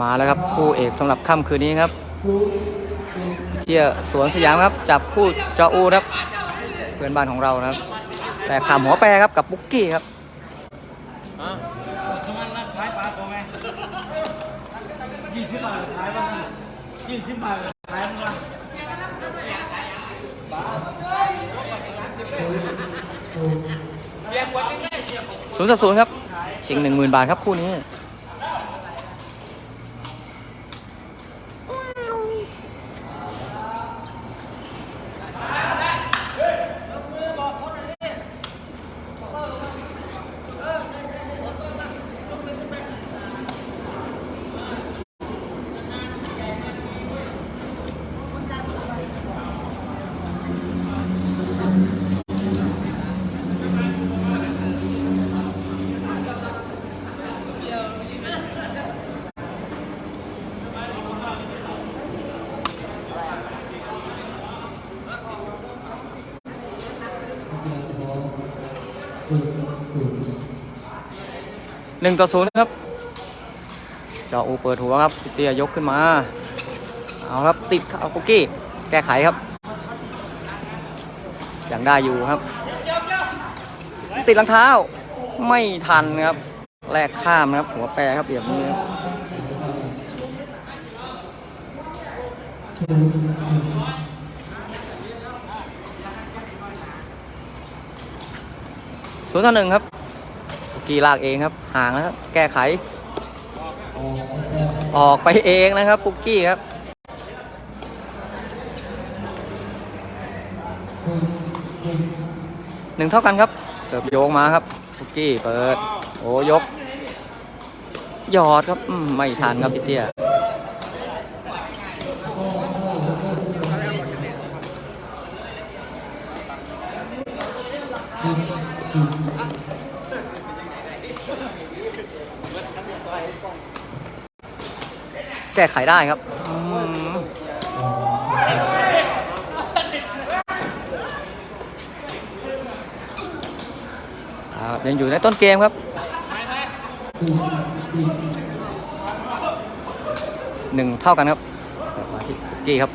มาแล้วครับคู่เอกสำหรับค่ำคืนนี้ครับเที่ยสวนสยามครับจับคู่จออูครับเพื่อนบ้านของเรานะครับ แต่ขามหัวแปรครับกับปุ๊กกี้ครับยี่สิบบาทขายบ้างยี่สิบบาทขายบ้างศูนย์ต่อศูนย์ครับชิงหนึ่งหมื่นบาทครับคู่นี้ หนึ่งต่อศูนย์ครับจออูเปิดหัวครับเตียยกขึ้นมา เอาครับติดเอาปุกกี้แก้ไขครับยังได้อยู่ครับ ติดรองเท้าไม่ทันครับแลกข้ามครับ หัวแปรครับแบบนี้ครับ ศูนย์ต่อหนึ่งครับปุกกี้ลากเองครับ ห่างแล้วครับ แก้ไข ออกไปเองนะครับ ปุกกี้ครับหนึ่งเท่ากันครับ เสิร์ฟโยงมาครับปุกกี้เปิด โอ้ยก หยอดครับ ไม่ทันครับพี่เตี้ย ก้ไขได้ครับยังอยู่ในต้นเกมครับหนึ่งเท่ากันครับมาที่คุกกี้ครับ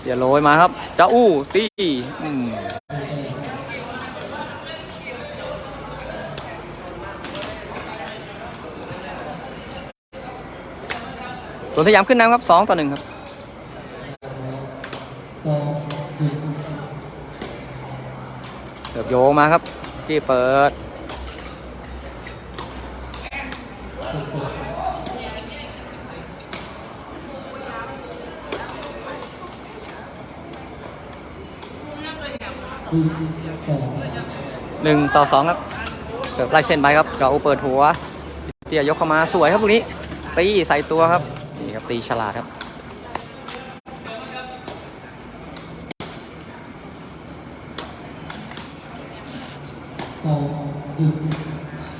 เสียวโรยมาครับจ้าอู้ตีอืม วนสยามขึ้นนำครับสองต่อหนึ่งครับเสิร์ฟโยงมาครับกี้เปิดหนึ่งต่อสองครับเสิร์ฟไล่เส้นไปครับเจาอูเปิดหัวเตี้ยยกเข้ามาสวยครับลูกนี้ตีใส่ตัวครับ นี่ครับตีฉลาดครับ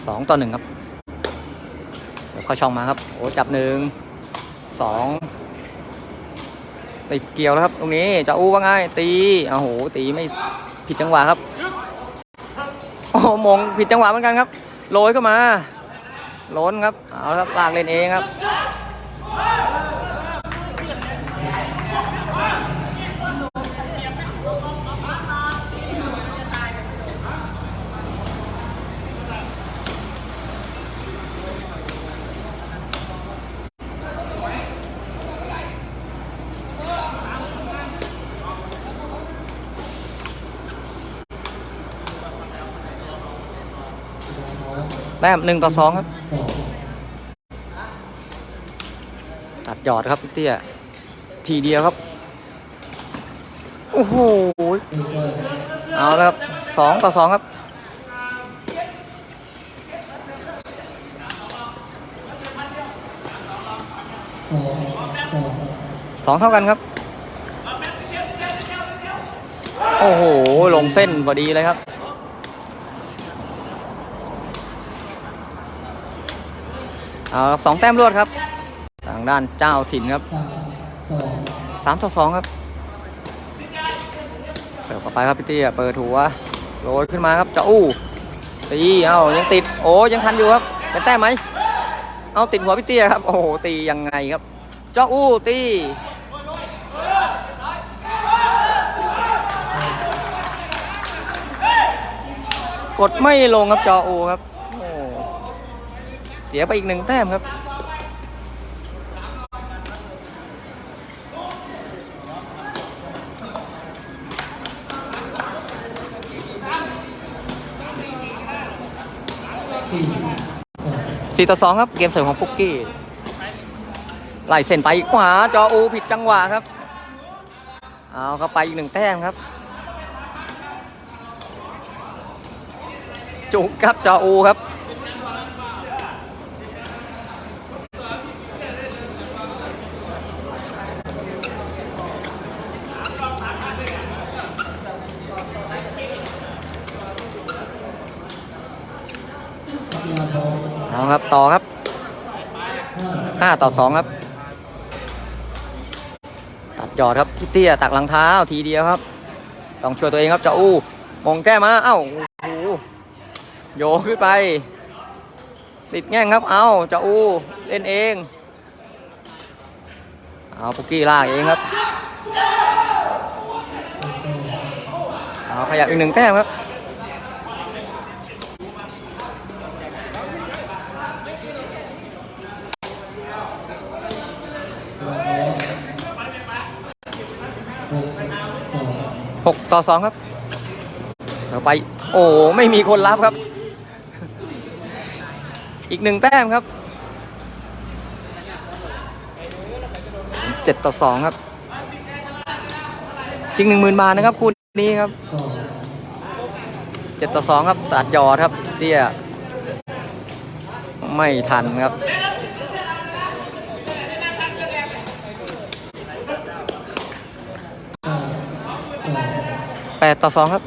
สองต่อหนึ่งครับเดี๋ยวเข้าช่องมาครับ โอ้จับหนึ่งสองติดเกี่ยวแล้วครับ ตรงนี้จะอู้ว่าไงตีโอ้โหตีไม่ผิดจังหวะครับโอ้โมงผิดจังหวะเหมือนกันครับโรยเข้ามาล้นครับเอาละครับลากเล่นเองครับ แต้มหนึ่งต่อสองครับ ตัดห ยอดครับพี่เตี้ยทีเดียวครับ โอ้โห เอาแล้วครับสองต่อสองครับ สองเท่ากันครับ โอ้โห ลงเส้นพอดีเลยครับเอาครับสองแต้มรวดครับ ด้านเจ้าถิ่นครับสามต่อสองครับเสิร์ฟเข้าไปครับพี่เตี้ยเปิดหัวโรยขึ้นมาครับเจ้าอู้ตีเอ้ายังติดโอ้ยังทันอยู่ครับเป็นแต้มไหมเอาติดหัวพี่เตี้ยครับโอ้โหตียังไงครับ เจ้าอู้ตีกดไม่ลงครับจออูครับโอ้เสียไปอีกหนึ่งแต้มครับ สี่ต่อสองครับเกมเสริมของปุกกี้ไล่เส้นไปขวาจออูผิดจังหวะครับเอาเข้าไปอีกหนึ่งแต้มครับ จุกครับจออูครับ ครับต่อครับห้าต่อสองครับ ตัดยอดครับพี่เตี้ยตักหลังเท้าทีเดียวครับ ต้องช่วยตัวเองครับเจ้าอู้มงแก้มาเอ้าโอ้โยขึ้นไป ติดแง่งครับเอ้าเจ้าอู้เล่นเองเอาปุกกี้ลากเองครับเอาขยับอีกหนึ่งแต้มครับ หกต่อสองครับเราไป โอ้ไม่มีคนรับครับ อีกหนึ่งแต้มครับเจ็ดต่อสองครับจริงหนึ่งหมื่นบาทนะครับคู่นี้ครับเจ็ดต่อสองครับตัดยอดครับ เตี้ย ไม่ทันครับ แปดต่อสองครับ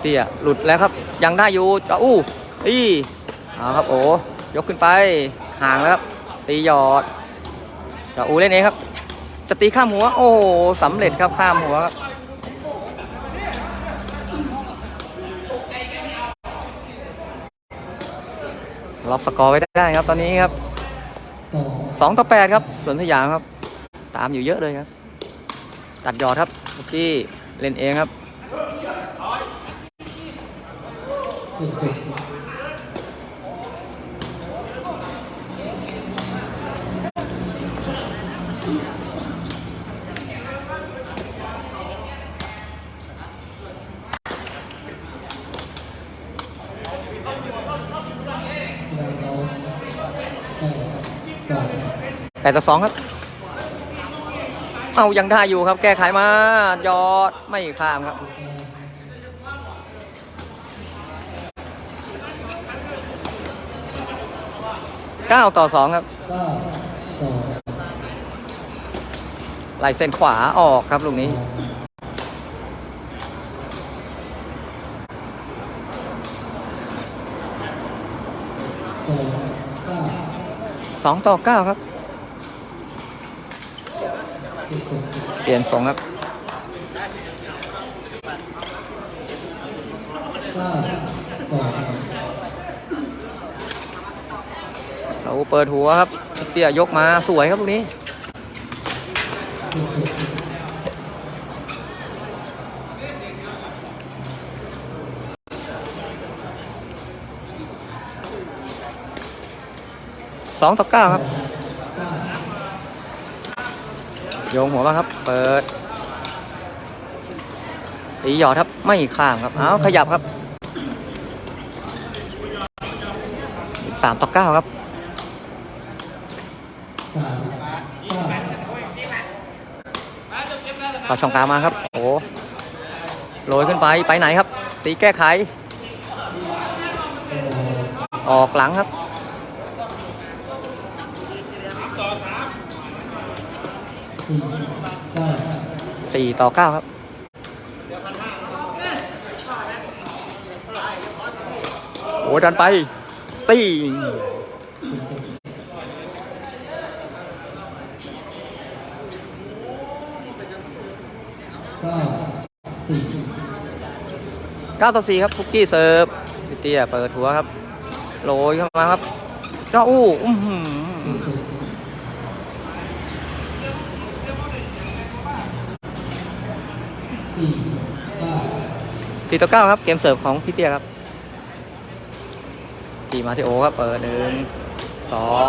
เตี้ยหลุดแล้วครับ ยังได้อยู่จะอู้ตีเอาครับโอ้ยกขึ้นไปห่างแล้วครับ ตีหยอดจะอู้เล่นเองครับ จะตีข้ามหัว โอ้โหสำเร็จครับข้ามหัวครับล็อกสกอร์ไว้ได้ครับตอนนี้ครับสองต่อแปดครับสวนสยามครับ ตามอยู่เยอะเลยครับ ตัดยอดครับเมื่อกี้เล่นเองครับแปดต่อสองครับ เอายังได้อยู่ครับ แก้ไขมายอดไม่ข้ามครับ เก้าต่อสองครับ ไหลเส้นขวาออกครับลูกนี้สองต่อเก้าครับ เปลี่ยนสองครับเราเปิดหัวครับเตี้ยยกมาสวยครับลูกนี้สองต่อเก้าครับ โยงหัวมาครับ เปิดตีหยอดครับ ไม่ข้ามครับ เอาขยับครับสามต่อเก้าครับเข้าช่องกลางมาครับ โอ้โรยขึ้นไป ไปไหนครับ ตีแก้ไข ออกหลังครับ สี่ต่อเก้าครับโอ้ดันไป ตีเก้าต่อสี่ครับฟุกกี้เซิร์ฟเตี้ยเปิดหัวครับ โรยเข้ามาครับเจ้าอู้อืม สี่ต่อเก้าครับ เกมเสิร์ฟของพี่เตี้ยครับจีมาที่โอครับเปิดหนึ่งสอง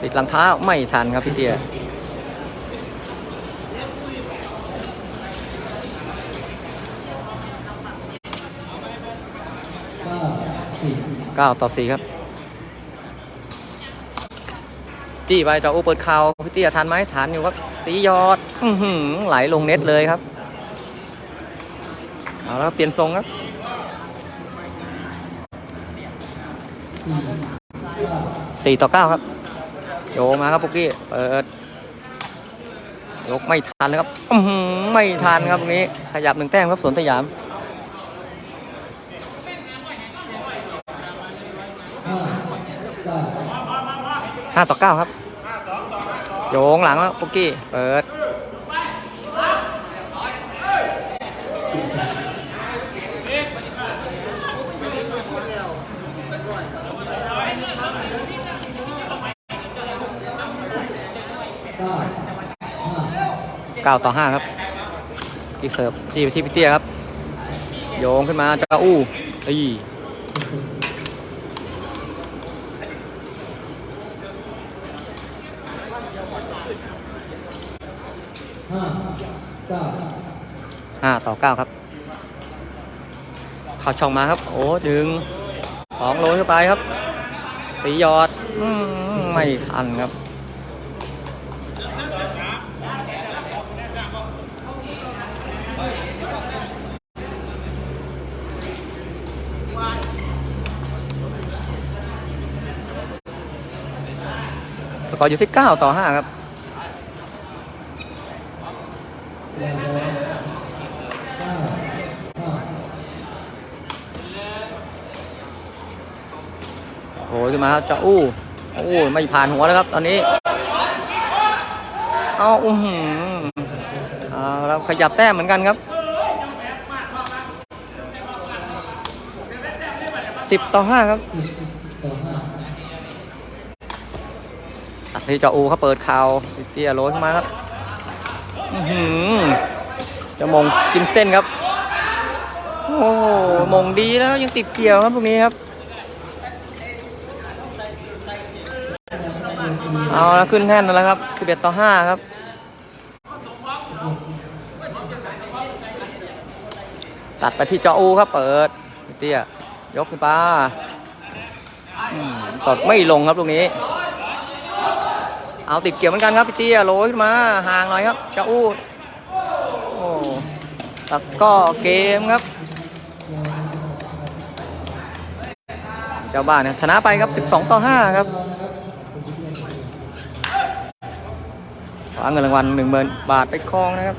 ปิดลังเท้าไม่ทันครับพี่เตี้ยเก้าต่อสี่ครับ จี้ไปจ่ออเปิดเข่าพี่เตี้ยทันไหมทันอยู่ครับตียอดไหลลงเน็ตเลยครับ เอาแล้วเปลี่ยนทรงครับสี่ต่อเก้าครับโยมาครับปุกกี้เปิดยกไม่ทันเลยครับอื้อหือไม่ทันครับตรงนี้ขยับหนึ่งแต้มครับสวนสยามห้าต่อเก้าครับ โยงหลังแล้วปุกกี้ เปิด เก้าต่อห้าครับที่เสิร์ฟจีไปที่พี่เตี้ยครับ โยงขึ้นมาเจ้าอู้อีห้าต่อเก้าครับ เข้าช่องมาครับ โอ้ดึงสองโลเข้าไปครับตียอดอมไม่ทันครับ กอร์อยู่ที่ 9 ต่อ 5 ครับโอ้ยขึ้นมาจ้าอู้โอ้ไม่ผ่านหัวแล้วครับ ตอนนี้ เอาอื้อหือเอาแล้วขยับแต้มเหมือนกันครับสิบต่อห้าครับ ที่เจาอูเขาเปิดข่าวเตี้ยโรยเข้ามาครับอือหือจะมงกินเส้นครับ โอ้มงดีแล้วยังติดเกี่ยวครับตรงนี้ครับ เอาแล้วขึ้นแท่นแล้วครับ 11 ต่อ 5 ครับตัดไปที่เจาอูครับเปิดเตี้ยยกขึ้นไปอืมตดไม่ลงครับตรงนี้ เอาติดเกี่ยวเหมือนกันครับพี่เตี้ยโรยขึ้นมาห่างหน่อยครับเจ้าอู้โอ้แล้วก็เกมครับ เจ้าบ้านเนี่ยชนะไปครับ 12 ต่อ 5 ครับคว้าเงินรางวัล10,000 บาทไปครองนะครับ